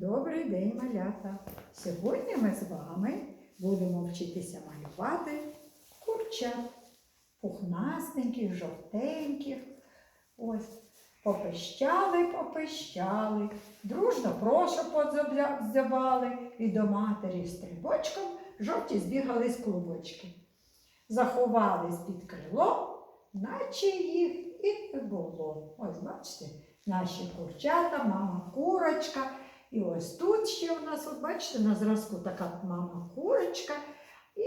Добрий день, малята! Сьогодні ми з вами будемо вчитися малювати курчат. Пухнастеньких, жовтеньких. Ось. Попищали, попищали, дружно прошу подзявали, і до матері стрибочком жовті збігали з клубочки. Заховались під крило, наче їх і не було. Ось бачите, наші курчата, мама курочка. І ось тут ще у нас, от бачите, на зразку така мама курочка і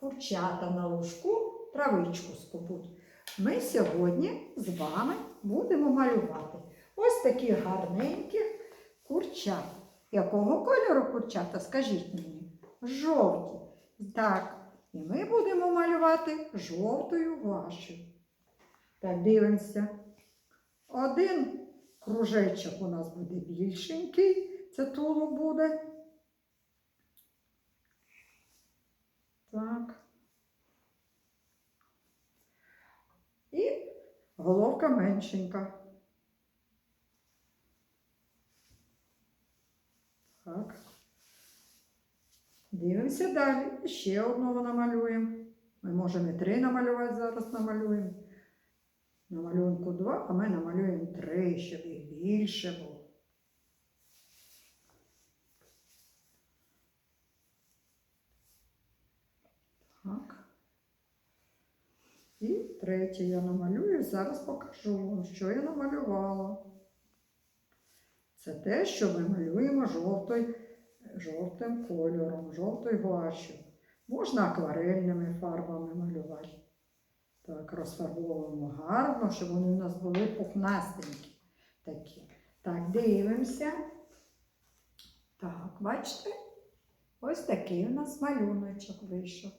курчата на ложку травичку скубуть. Ми сьогодні з вами будемо малювати ось таких гарненьких курчат. Якого кольору курчата? Скажіть мені. Жовті. Так. І ми будемо малювати жовтою гуашею. Так, дивимося. Один кружечок у нас буде більшенький, це тулуб буде. Так. І головка меншенька. Так. Дивимося далі. Ще одного намалюємо. Ми можемо і три намалювати зараз намалюємо. На малюнку два, а ми намалюємо три, щоб їх більше було. Так. І третє я намалюю. Зараз покажу вам, що я намалювала. Це те, що ми малюємо жовтий, жовтим кольором, жовтою гуашю. Можна акварельними фарбами малювати. Так, розфарбовуємо гарно, щоб вони у нас були пухнастенькі такі. Так, дивимося. Так, бачите? Ось такий у нас малюночок вийшов.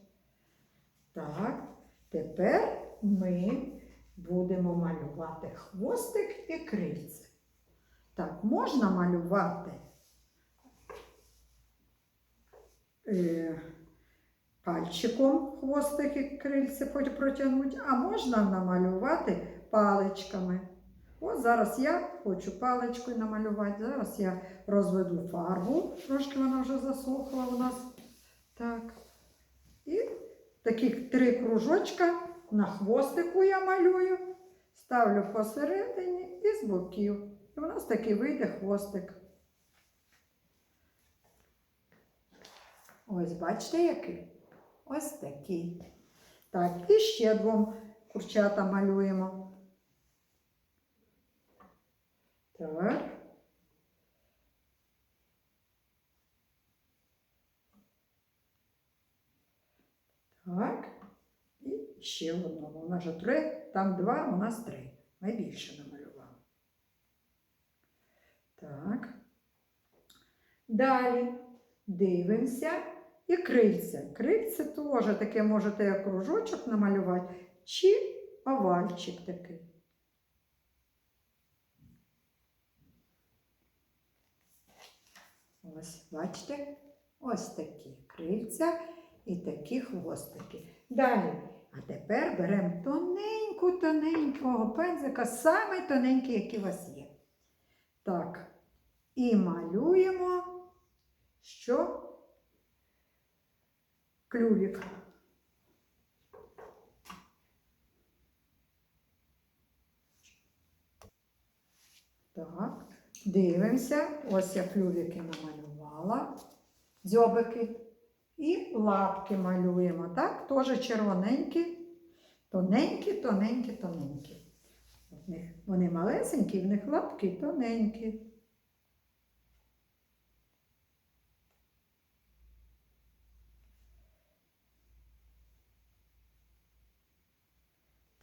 Так, тепер ми будемо малювати хвостик і крильце. Так, можна малювати е, пальчиком хвостик і крильце протягнути, а можна намалювати паличками. От зараз я хочу паличкою намалювати. Зараз я розведу фарбу, трошки вона вже засохла у нас. Так. І такі три кружочка на хвостику я малюю, ставлю посередині і з боків. І у нас такий вийде хвостик. Ось бачите, який? Ось такий. Так, і ще двом курчата малюємо. Так. Так. І ще одному. У нас же три, там два, у нас три. Ми більше. Так. Далі дивимося. І крильце. Крильце теж таке можете як кружочок намалювати, чи овальчик такий. Ось, бачите? Ось такі крильця і такі хвостики. Далі. А тепер беремо тоненьку-тоненького пензика, самий тоненький, який у вас є. Так. І малюємо, що клювик. Так, дивимося. Ось я клювики намалювала, дзьобики. І лапки малюємо, так? Теж червоненькі, тоненькі, тоненькі, тоненькі. Вони малесенькі, в них лапки тоненькі.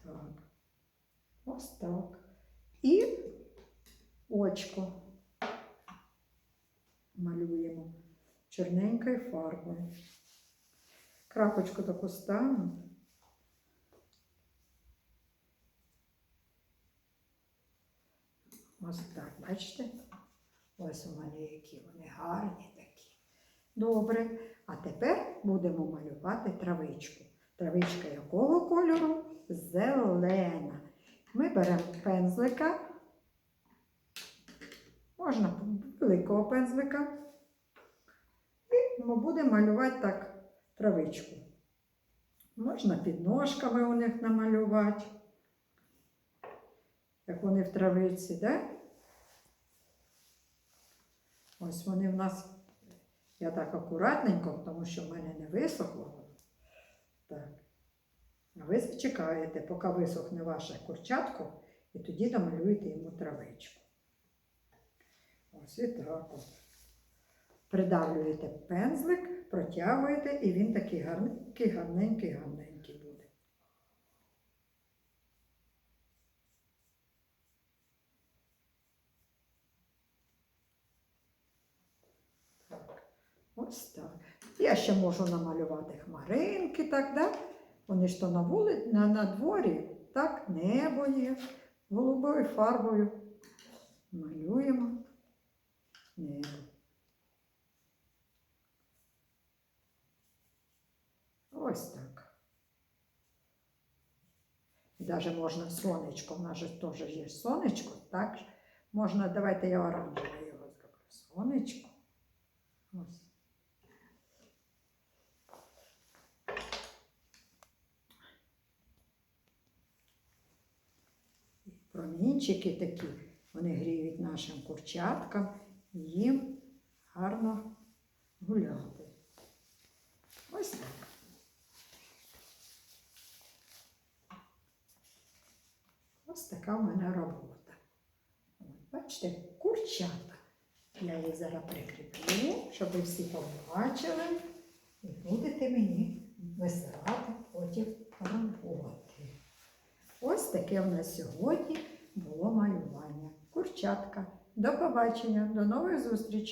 Так. Ось так. І очко малюємо чорненькою фарбою. Крапочку таку ставимо. Ось так, бачите? Ось у мене які вони гарні такі. Добре. А тепер будемо малювати травичку. Травичка якого кольору? Зелена. Ми беремо пензлика можна великого пензлика. Ми будемо малювати так травичку. Можна під ножками у них намалювати, як вони в травиці, да? Ось вони в нас, я так акуратненько, тому що в мене не висохло. Так. А ви зачекаєте, поки висохне ваше курчатко, і тоді намалюєте йому травичку. Ось і так от. Придавлюєте пензлик, протягуєте, і він такий гарненький, гарненький, гарненький буде. Так, ось так. Я ще можу намалювати хмаринки, так, да? Вони ж то на вули... на, на дворі, так, небо є, голубою фарбою. Малюємо небо. Ось так. Навіть можна сонечко, в нас же теж є сонечко, так? Можна, давайте я оранжеве його зроблю. Сонечко. Ось. Промінчики такі, вони гріють нашим курчаткам, і їм гарно гуляти. Ось так. Ось така в мене робота. Бачите, курчата. Я її зараз прикріплю, щоб ви всі побачили. І будете мені висирати потім роботи. Ось таке в нас сьогодні було малювання. Курчатка. До побачення, до нових зустрічей!